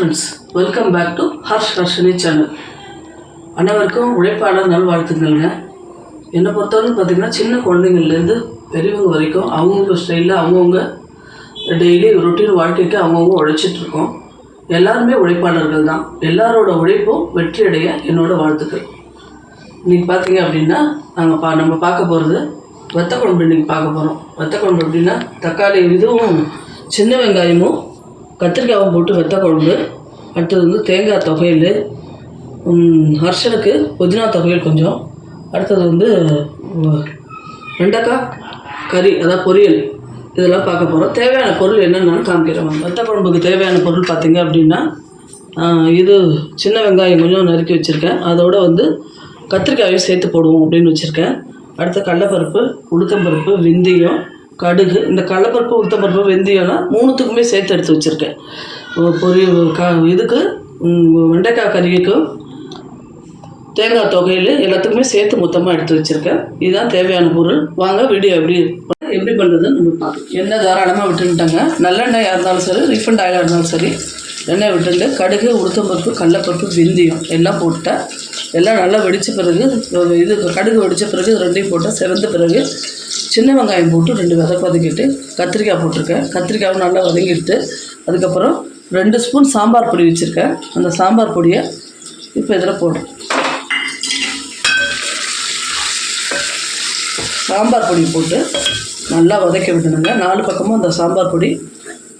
Friends welcome back to Harsh Harshini channel அனைவருக்கும் உழைப்பாளர் நல்வாழ்த்துக்கள்ங்க. என்னை பொறுத்தவரைக்கும் பார்த்தீங்கன்னா சின்ன குழந்தைங்கள்லேருந்து பெரியவங்க வரைக்கும் அவங்கவுங்க ஸ்டைலில் அவங்கவுங்க டெய்லி ரொட்டீன் வாழ்க்கைக்கு அவங்கவுங்க உழைச்சிட்ருக்கோம். எல்லாருமே உழைப்பாளர்கள் தான். எல்லாரோட உழைப்பும் வெற்றி அடைய வாழ்த்துக்கள். இன்றைக்கி பார்த்தீங்க அப்படின்னா நாங்கள் பா நம்ம பார்க்க போகிறது வெத்த குழம்பு இன்றைக்கி பார்க்க போகிறோம் வெத்த குழம்பு அப்படின்னா தக்காளி இதுவும் சின்ன வெங்காயமும் கத்திரிக்காவும் போட்டு வெத்த குழம்பு. அடுத்தது வந்து தேங்காய் தொகையில் ஹர்ஷனுக்கு புதினா தொகையில் கொஞ்சம். அடுத்தது வந்து வெண்டைக்காய் கறி அதாவது பொரியல். இதெல்லாம் பார்க்க போகிறோம் தேவையான பொருள் என்னென்னு காமிக்கிறோம் வத்த குழம்புக்கு தேவையான பொருள் பார்த்திங்க அப்படின்னா இது சின்ன வெங்காயம் கொஞ்சம் நறுக்கி வச்சுருக்கேன். அதோட வந்து கத்திரிக்காயும் சேர்த்து போடுவோம் அப்படின்னு வச்சுருக்கேன். அடுத்த கடலப்பருப்பு உளுத்தம்பருப்பு வெந்தயம் கடுகு. இந்த கடலப்பருப்பு உளுத்தம்பருப்பு வெந்தயம்லாம் மூணுத்துக்குமே சேர்த்து எடுத்து வச்சுருக்கேன். பொரியல் இதுக்கு வெண்டைக்காய் கறிக்கும் தேங்காய் தொகையில் எல்லாத்துக்குமே சேர்த்து மொத்தமாக எடுத்து வச்சுருக்கேன். இதுதான் தேவையான பொருள். வாங்க வீடியோ எப்படி எப்படி பண்ணுறதுன்னு நம்ம பார்க்கலாம். எண்ணெய் தாராளமாக விட்டுட்டாங்க. நல்லெண்ணெயாக இருந்தாலும் சரி ரீஃபண்ட் ஆயிலாக இருந்தாலும் சரி எண்ணெய் விட்டுட்டு கடுகு உளுத்தம்பருப்பு கடலப்பருப்பு வெந்தயம் எல்லாம் போட்டேன் எல்லாம் நல்லா வெடித்த பிறகு இது கடுகு வெடித்த பிறகு ரெண்டையும் போட்டால் சிறந்த பிறகு சின்ன வெங்காயம் போட்டு ரெண்டு வதக்கு பதக்கிட்டு கத்திரிக்காய் போட்டிருக்கேன். கத்திரிக்காயும் நல்லா வதங்கிட்டு அதுக்கப்புறம் ரெண்டு ஸ்பூன் சாம்பார் பொடி வச்சுருக்கேன். அந்த சாம்பார் பொடியை இப்போ இதில் போடும் சாம்பார் பொடி போட்டு நல்லா வதக்க விடணுங்க. நாலு பக்கமும் அந்த சாம்பார் பொடி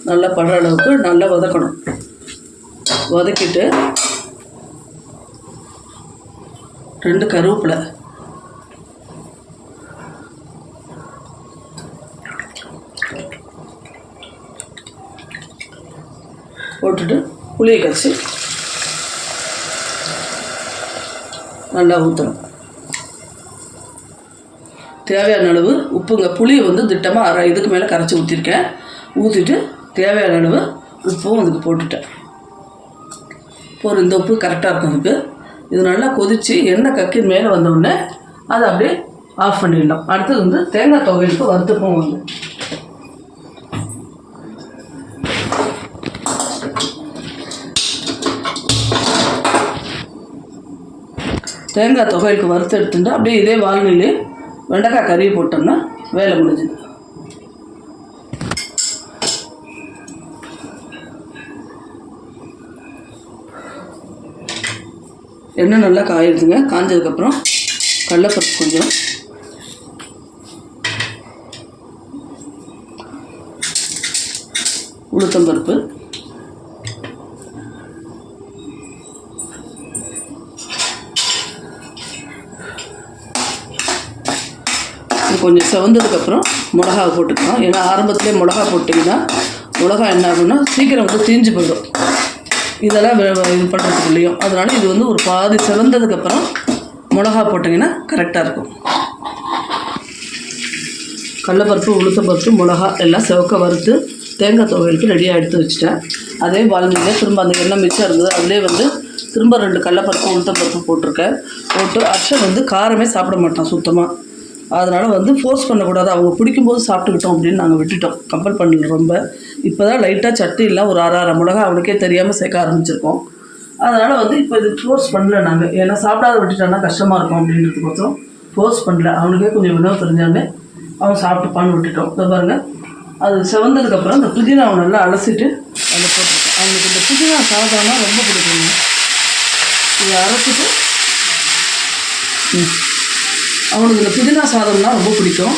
நல்லா படுற அளவுக்கு நல்லா வதக்கணும். வதக்கிட்டு ரெண்டு கருவேப்பிலை போட்டுட்டு புளியை கரைச்சி நல்லா ஊற்றணும் தேவையான அளவு உப்புங்க. புளி வந்து திட்டமாக அரை இதுக்கு மேலே கரைச்சி ஊற்றிருக்கேன் ஊற்றிட்டு தேவையான அளவு உப்பும் அதுக்கு போட்டுட்டேன். இப்போ இந்த உப்பு கரெக்டாக இருக்கும் அதுக்கு. இது நல்லா கொதித்து எண்ணெய் கக்கி மேலே வந்தோடனே அதை அப்படியே ஆஃப் பண்ணிடலாம் அடுத்தது வந்து தேங்காய் துவையலுக்கு வறுத்துப்போம் வந்து தேங்காய் துவையலுக்கு வறுத்து எடுத்துட்டு அப்படியே இதே வால்நிலையும் வெண்டைக்காய் கறி போட்டோம்னா வேலை முடிஞ்சுது. எண்ணெய் நல்லா காயிடுதுங்க காஞ்சதுக்கப்புறம் கடலப்பருப்பு கொஞ்சம். உளுத்தம்பருப்பு. கொஞ்சம் செவந்ததுக்கப்புறம் மிளகா போட்டுக்கலாம். ஏன்னா ஆரம்பத்துலேயே மிளகா போட்டிங்கன்னா மிளகா என்ன ஆகும்னா சீக்கிரம் வந்து தீஞ்சு போயிடும். இதெல்லாம் இது பண்ணுறதுக்குள்ளேயும் அதனால் இது வந்து ஒரு பாதி செவந்ததுக்கப்புறம் மிளகா போட்டிங்கன்னா கரெக்டாக இருக்கும். கடலப்பருப்பு உளுத்தப்பருப்பு மிளகா எல்லாம் செவக்க வறுத்து தேங்காய் துவையலுக்கு ரெடியாக எடுத்து வச்சுட்டேன். அதே வாழ்ந்தீங்க திரும்ப அந்த எண்ணெய் மிச்சம் இருந்தது. அதிலே வந்து திரும்ப ரெண்டு கடலப்பருப்பு உளுத்தப்பருப்பு போட்டிருக்கேன். போட்டு அர்ஷன் வந்து காரமே சாப்பிட மாட்டான் சுத்தமாக அதனால் வந்து ஃபோர்ஸ் பண்ணக்கூடாது. அவங்க பிடிக்கும்போது சாப்பிட்டுக்கிட்டோம் அப்படின்னு நாங்கள் விட்டுட்டோம். கம்பல் பண்ணல ரொம்ப. இப்போ தான் லைட்டாக சட்டி இல்லை ஒரு அரை அரை மிளகா அவனுக்கே தெரியாமல் சேர்க்க ஆரம்பிச்சிருக்கோம். அதனால் வந்து இப்போ இது ஃபோர்ஸ் பண்ணல நாங்கள் ஏன்னா சாப்பிடாத விட்டுட்டோன்னா கஷ்டமாக இருக்கும் அப்படின்றதுக்கோசரம் ஃபோர்ஸ் பண்ணல. அவனுக்கே கொஞ்சம் வினவு தெரிஞ்சாலே அவன் சாப்பிட்டுப்பான்னு விட்டுட்டோம். இதோ பாருங்கள் அது செவந்ததுக்கப்புறம் புதினா புதினாவை நல்லா அலசிட்டு அதில் போட்டுருக்கோம். அவனுக்கு இந்த புதினா சாதம்னா ரொம்ப பிடிக்குங்க. இதை அரைச்சிட்டு ம். அவனுக்கு இந்த புதினா சாதம்னா ரொம்ப பிடிக்கும்.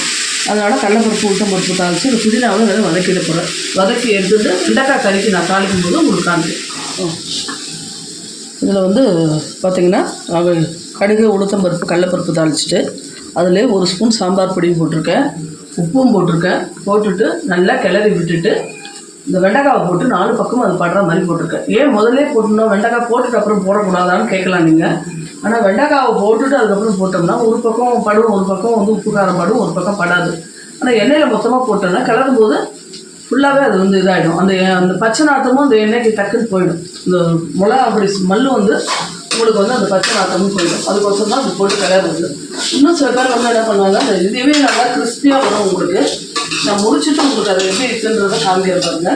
அதனால் கடலப்பருப்பு உளுத்தம் பருப்பு தாளித்து இந்த புதினாவை நல்லா வதக்கிட போகிறேன் வதக்கி எடுத்துட்டு வெண்டைக்காய் கறிக்கு நான் தாளிக்கும் போது உங்களுக்கு காமிக்கிறேன். இதில் வந்து பார்த்திங்கன்னா கடுகு உளுத்தம் பருப்பு கடலப்பருப்பு தாளிச்சிட்டு அதில் ஒரு ஸ்பூன் சாம்பார் பொடியும் போட்டிருக்கேன். உப்பும் போட்டிருக்கேன். போட்டுட்டு நல்லா கிளறி விட்டுட்டு இந்த வெண்டைக்காவை போட்டு நாலு பக்கமும் அது படுற மாதிரி போட்டிருக்கேன். ஏன் முதல்ல போட்டணும் வெண்டைக்காய் போட்டுட்டு அப்புறம் போடக்கூடாதான்னு கேட்கலாம் நீங்கள் ஆனால் வெண்டைக்காவை போட்டுட்டு அதுக்கப்புறம் போட்டோம்னா ஒரு பக்கம் படும் ஒரு பக்கம் வந்து உப்பு காரம் படும் ஒரு பக்கம் படாது. ஆனால் எண்ணெயில் மொத்தமாக போட்டோம்னா கலரும் போது ஃபுல்லாகவே அது வந்து இதாகிடும் அந்த அந்த பச்சை நாத்தமும் அந்த எண்ணெய்க்கு டக்குன்னு போயிடும். இந்த மிளகா அப்படி ஸ்மெல்லு வந்து உங்களுக்கு வந்து அந்த பச்சை நாத்தமும் போயிடும். அதுக்கோசம் தான் அது போட்டு கிளறுறது. இன்னும் சில பேர் வந்து என்ன பண்ணுவாங்க அந்த இதுவே நல்லா கிறிஸ்பியாக வரும் உங்களுக்கு. நான் முடிச்சுட்டு உங்களுக்கு அது எப்படி இருக்குன்றதை காமிக்க பாருங்க.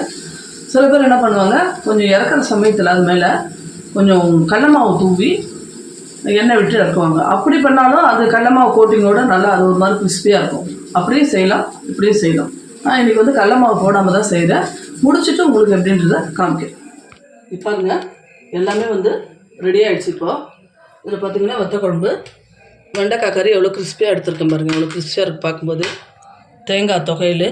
சில பேர் என்ன பண்ணுவாங்க கொஞ்சம் இறக்குற சமயத்தில் அது மேலே கொஞ்சம் கடல மாவு தூவி எண்ணெய் விட்டு இறக்குவாங்க. அப்படி பண்ணாலும் அது கடல மாவு கோட்டிங்கோட நல்லா அது ஒரு மாதிரி கிறிஸ்பியாக இருக்கும். அப்படியும் செய்யலாம் இப்படியும் செய்யலாம். நான் இன்றைக்கி வந்து கடலமாவு போடாமல் தான் செய்கிறேன் முடிச்சுட்டு உங்களுக்கு எப்படின்றத காமிக்கிறேன். இப்போ பாருங்க எல்லாமே வந்து ரெடி ஆகிடுச்சு இப்போது இதில் பார்த்தீங்கன்னா வத்த குழம்பு வெண்டைக்காய் கறி எவ்வளோ கிறிஸ்பியாக எடுத்துருக்கேன் பாருங்கள் எவ்வளோ கிறிஸ்பியாக இருக்குது பார்க்கும்போது. தேங்காய் தொகையில்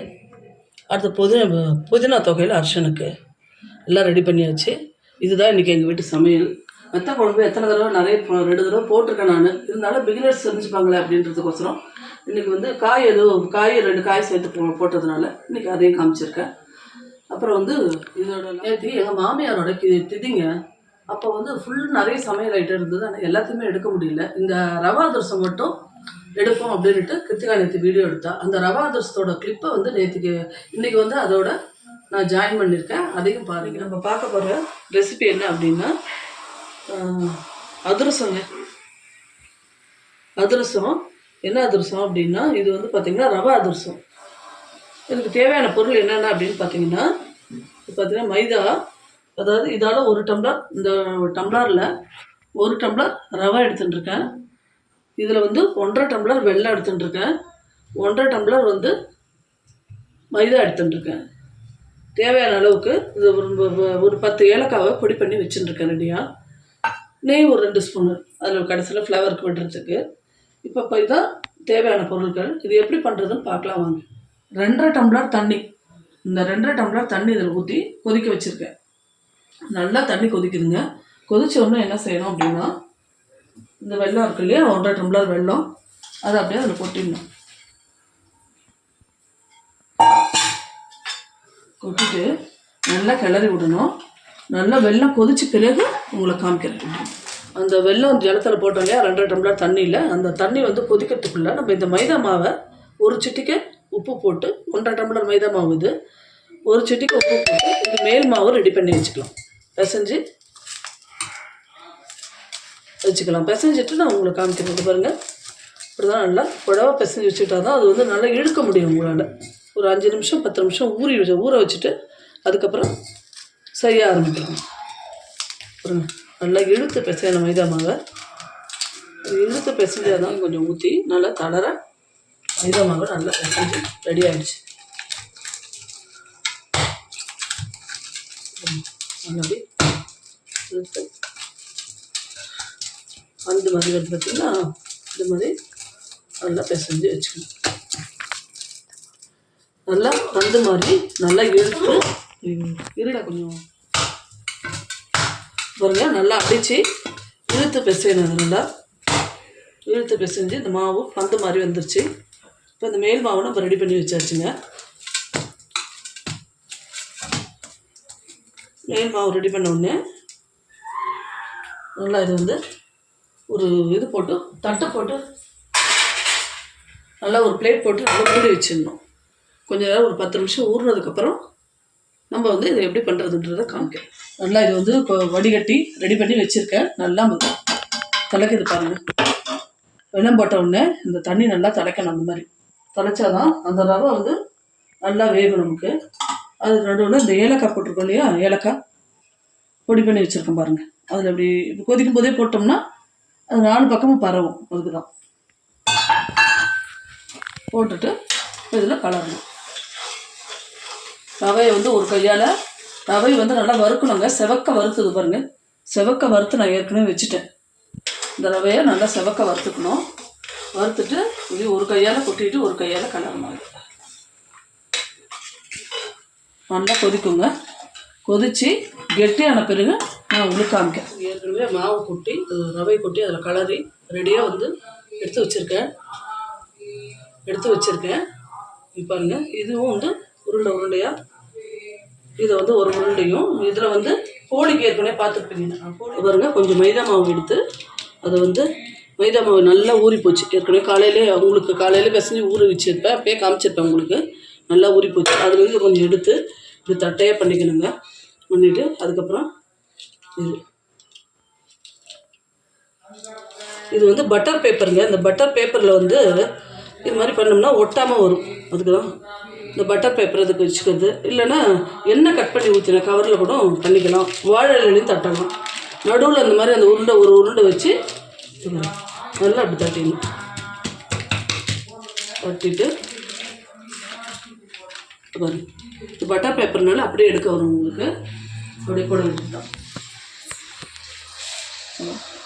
அடுத்து புதினா புதினா தொகையில் அர்ஷனுக்கு. எல்லாம் ரெடி பண்ணியாச்சு. இதுதான் இன்றைக்கி எங்கள் வீட்டு சமையல். வெத்த குழம்பு எத்தனை தடவை நிறைய ரெண்டு தடவை போட்டிருக்கேன் நான். இருந்தாலும் பிகினர்ஸ் தெரிஞ்சுப்பாங்களே அப்படின்றதுக்கோசரம் இன்றைக்கி வந்து காய் எதுவும் காய் ரெண்டு காய் சேர்த்து போ போட்டதுனால இன்றைக்கி அதையும் காமிச்சிருக்கேன். அப்புறம் வந்து இதோட நேற்று எங்கள் மாமியாரோட கி திதிங்க. அப்போ வந்து ஃபுல் நிறைய சமையல் ஐட்டம் இருந்தது. ஆனால் எல்லாத்தையுமே எடுக்க முடியல. இந்த ரவா அதிரசம் மட்டும் எடுப்போம் அப்படின்ட்டு கிருத்திகா நேற்று வீடியோ எடுத்தா. அந்த ரவா அதிரசத்தோட கிளிப்பை வந்து நேற்றுக்கு இன்றைக்கி வந்து அதோட நான் ஜாயின் பண்ணியிருக்கேன் அதையும் பாருங்கள் நம்ம பார்க்க போகிற ரெசிபி என்ன அப்படின்னா அதிரசங்க. அதிரசம். என்ன அதிரசம் அப்படின்னா இது வந்து பார்த்திங்கன்னா ரவா அதிரசம். இதுக்கு தேவையான பொருள் என்னென்ன அப்படின்னு பார்த்தீங்கன்னா பார்த்தீங்கன்னா மைதா அதாவது இதால் ஒரு டம்ளர் இந்த டம்ளரில் ஒரு டம்ளர் ரவை எடுத்துட்டுருக்கேன். இதில் வந்து ஒன்றரை டம்ளர் வெள்ளம் எடுத்துட்டுருக்கேன். ஒன்றரை டம்ளர் வந்து மைதா எடுத்துட்டுருக்கேன். தேவையான அளவுக்கு இது ஒரு- ஒரு பத்து ஏலக்காவை பொடி பண்ணி வச்சுட்டுருக்கேன் ரெடியாக நெய் ஒரு ரெண்டு ஸ்பூனு. அதில் கடைசியில் ஃப்ளவருக்கு விடுறதுக்கு. இப்போ போய் தான் தேவையான பொருட்கள். இது எப்படி பண்ணுறதுன்னு பார்க்கலாம் வாங்க. ரெண்டரை டம்ளர் தண்ணி. இந்த ரெண்டரை டம்ளர் தண்ணி இதில் ஊற்றி கொதிக்க வச்சுருக்கேன். நல்லா தண்ணி கொதிக்குதுங்க. கொதிச்ச உடனே என்ன செய்யணும் அப்படின்னா இந்த வெள்ளம் இருக்கு இல்லையா ஒன்றரை டம்ளர் வெள்ளம் அதை அப்படியே அதில் கொட்டிடணும். கொட்டிட்டு நல்லா கிளறி விடணும். நல்லா வெல்லம் கொதிச்ச பிறகு உங்களை காமிக்கிறேன். அந்த வெள்ளம் ஜலத்தில் போட்டோம் இல்லையா? ரெண்டரை டம்ளர் தண்ணியில். அந்த தண்ணி வந்து கொதிக்கிறதுக்குள்ளே நம்ம இந்த மைதா மாவை ஒரு சிட்டிக்கு உப்பு போட்டு ஒன்றரை டம்ளர் மைதா மாவு இது ஒரு சிட்டிக்கு உப்பு போட்டு இது மேல் மாவு ரெடி பண்ணி வச்சுக்கலாம். பிசைஞ்சு வச்சுக்கலாம். பிசைஞ்சிட்டு நான் உங்களுக்கு காமிக்கிறேன். இது பாருங்கள் இப்படி தான் நல்லா புடவை பிசைஞ்சு வச்சுட்டா தான் அது வந்து நல்லா இழுக்க முடியும் உங்களால். ஒரு அஞ்சு நிமிஷம் பத்து நிமிஷம் ஊறி வச்சு ஊற வச்சுட்டு அதுக்கப்புறம் செய்ய ஆரம்பிக்கலாம். ஒரு நல்லா இழுத்து பிசையணும் மைதா மாவை இழுத்து பிசைஞ்சால் தான் கொஞ்சம் ஊற்றி நல்லா தளர மைதா மாவு நல்லா பிசைஞ்சு ரெடி ஆகிடுச்சு இழுத்து. அந்த மாதிரி வந்து பார்த்தீங்கன்னா இந்த மாதிரி நல்லா பிசைஞ்சு வச்சுக்கணும். நல்லா அந்த மாதிரி நல்லா இழுத்து இருடா கொஞ்சம். பாருங்க நல்லா அடித்து இழுத்து பிசையணும் நல்லா இழுத்து பிசைஞ்சு இந்த மாவு பந்து மாதிரி வந்துருச்சு. இப்போ இந்த மேல் மாவு நம்ம ரெடி பண்ணி வச்சாச்சுங்க. மேல் மாவு ரெடி பண்ண உடனே நல்லா இது வந்து ஒரு இது போட்டு தட்டை போட்டு நல்லா ஒரு பிளேட் போட்டு நல்லா மூடி வச்சிடணும். கொஞ்சம் நேரம் ஒரு பத்து நிமிஷம் ஊறினதுக்கப்புறம் நம்ம வந்து இதை எப்படி பண்ணுறதுன்றதை காமிக்கிறேன் நல்லா இது வந்து இப்போ வடிகட்டி ரெடி பண்ணி வச்சுருக்கேன். நல்லா வந்து திளைக்குது பாருங்கள் வெள்ளம் போட்ட உடனே இந்த தண்ணி நல்லா தலைக்கணும் அந்த மாதிரி. தலைச்சாதான் அந்த ரவை வந்து நல்லா வேகும் நமக்கு. அது நடுவில் இந்த ஏலக்காய் போட்டிருக்கோம் இல்லையா? ஏலக்காய் பொடி பண்ணி வச்சுருக்கேன் பாருங்கள் அதில் அப்படி இப்போ கொதிக்கும் போதே போட்டோம்னா அது நாலு பக்கமும் பரவும். அதுக்கு தான் போட்டுட்டு இதில் கலரணும். ரவையை வந்து ஒரு கையால் ரவை வந்து நல்லா வறுக்கணுங்க. செவக்க வறுத்துது பாருங்கள் செவக்க வறுத்து நான் ஏற்கனவே வச்சுட்டேன். இந்த ரவையை நல்லா செவக்க வறுத்துக்கணும். வறுத்துட்டு இது ஒரு கையால் கொட்டிட்டு ஒரு கையால் கலரணும் நல்லா கொதிக்குங்க. கொதித்து கெட்டியான பிறகு நான் உங்களுக்கு காமிக்கிறேன். ஏற்கனவே மாவு கொட்டி ரவை கொட்டி அதில் கலரி ரெடியாக வந்து எடுத்து வச்சுருக்கேன். எடுத்து வச்சுருக்கேன். இப்போ இதுவும் வந்து உருண்டை உருண்டையாக இதை வந்து ஒரு உருண்டையும் இதில் வந்து போலிக்கு ஏற்கனவே பார்த்துருப்பீங்க. நான் பாருங்க கொஞ்சம் மைதா மாவு எடுத்து அதை வந்து மைதா மாவு நல்லா ஊறி போச்சு. ஏற்கனவே காலையிலே உங்களுக்கு காலையில பிசைஞ்சு ஊற வச்சிருப்பேன். அப்பயே காமிச்சிருப்பேன் உங்களுக்கு. நல்லா ஊறி போச்சு. அதுலேருந்து கொஞ்சம் எடுத்து இப்படி தட்டையாக பண்ணிக்கணுங்க. பண்ணிவிட்டு அதுக்கப்புறம் இது. இது வந்து பட்டர் பேப்பருங்க இந்த பட்டர் பேப்பரில் வந்து இது மாதிரி பண்ணோம்னா ஒட்டாமல் வரும். அதுக்கு தான் இந்த பட்டர் பேப்பர் அதுக்கு வச்சுக்கிறது. இல்லைன்னா எண்ணெய் கட் பண்ணி ஊற்றின கவரில் கூட பண்ணிக்கலாம். வாழை இலையும் தட்டலாம். நடுவில் அந்த மாதிரி அந்த உருண்டை ஒரு உருண்டை வச்சு நல்லா அப்படி தட்டிடணும். தட்டிட்டு வரும் பாரு. இது பட்டர் பேப்பர்னால அப்படியே எடுக்க வரும் உங்களுக்கு. அப்படியே கூட எடுத்துட்டோம்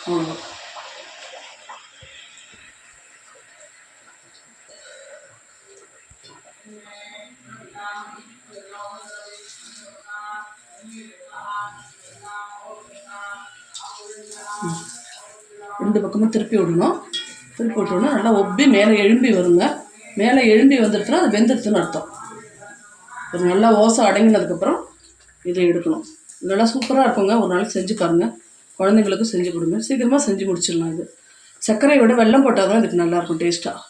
அவ்வளோதான் ரெண்டு பக்கமும் திருப்பி விடணும். திருப்பி விட்டோன்னா நல்லா ஒப்பி மேலே எழும்பி வருங்க. மேலே எழும்பி வந்துடுச்சுன்னா அது வெந்துடுச்சுன்னு அர்த்தம். ஒரு நல்லா ஓசை அடங்கினதுக்கப்புறம் இதை எடுக்கணும். நல்லா சூப்பராக இருக்குங்க. ஒரு நாளைக்கு செஞ்சு பாருங்கள் குழந்தைங்களுக்கும் செஞ்சு கொடுங்க. சீக்கிரமாக செஞ்சு முடிச்சிடலாம் இது. சர்க்கரையை விட வெல்லம் போட்டால் தான் இதுக்கு நல்லாயிருக்கும் டேஸ்ட்டாக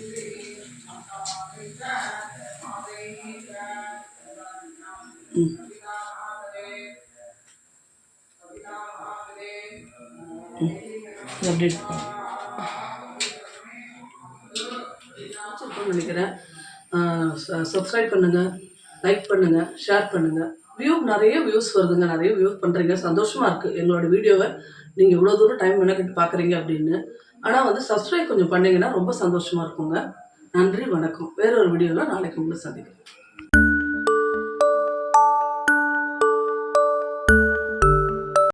Thank you. நினைக்கிறேன் சப்ஸ்கிரைப் பண்ணுங்கள் லைக் பண்ணுங்கள் ஷேர் பண்ணுங்கள் வியூ நிறைய வியூஸ் வருதுங்க நிறைய வியூ பண்ணுறீங்க சந்தோஷமாக இருக்குது எங்களோட வீடியோவை. நீங்கள் இவ்வளோ தூரம் டைம் மெனக்கிட்டு பார்க்குறீங்க அப்படின்னு. ஆனால் வந்து சப்ஸ்கிரைப் கொஞ்சம் பண்ணிங்கன்னா ரொம்ப சந்தோஷமாக இருக்குங்க. நன்றி வணக்கம். வேறொரு வீடியோவில் நாளைக்கு உங்களை சந்திக்கிறேன்.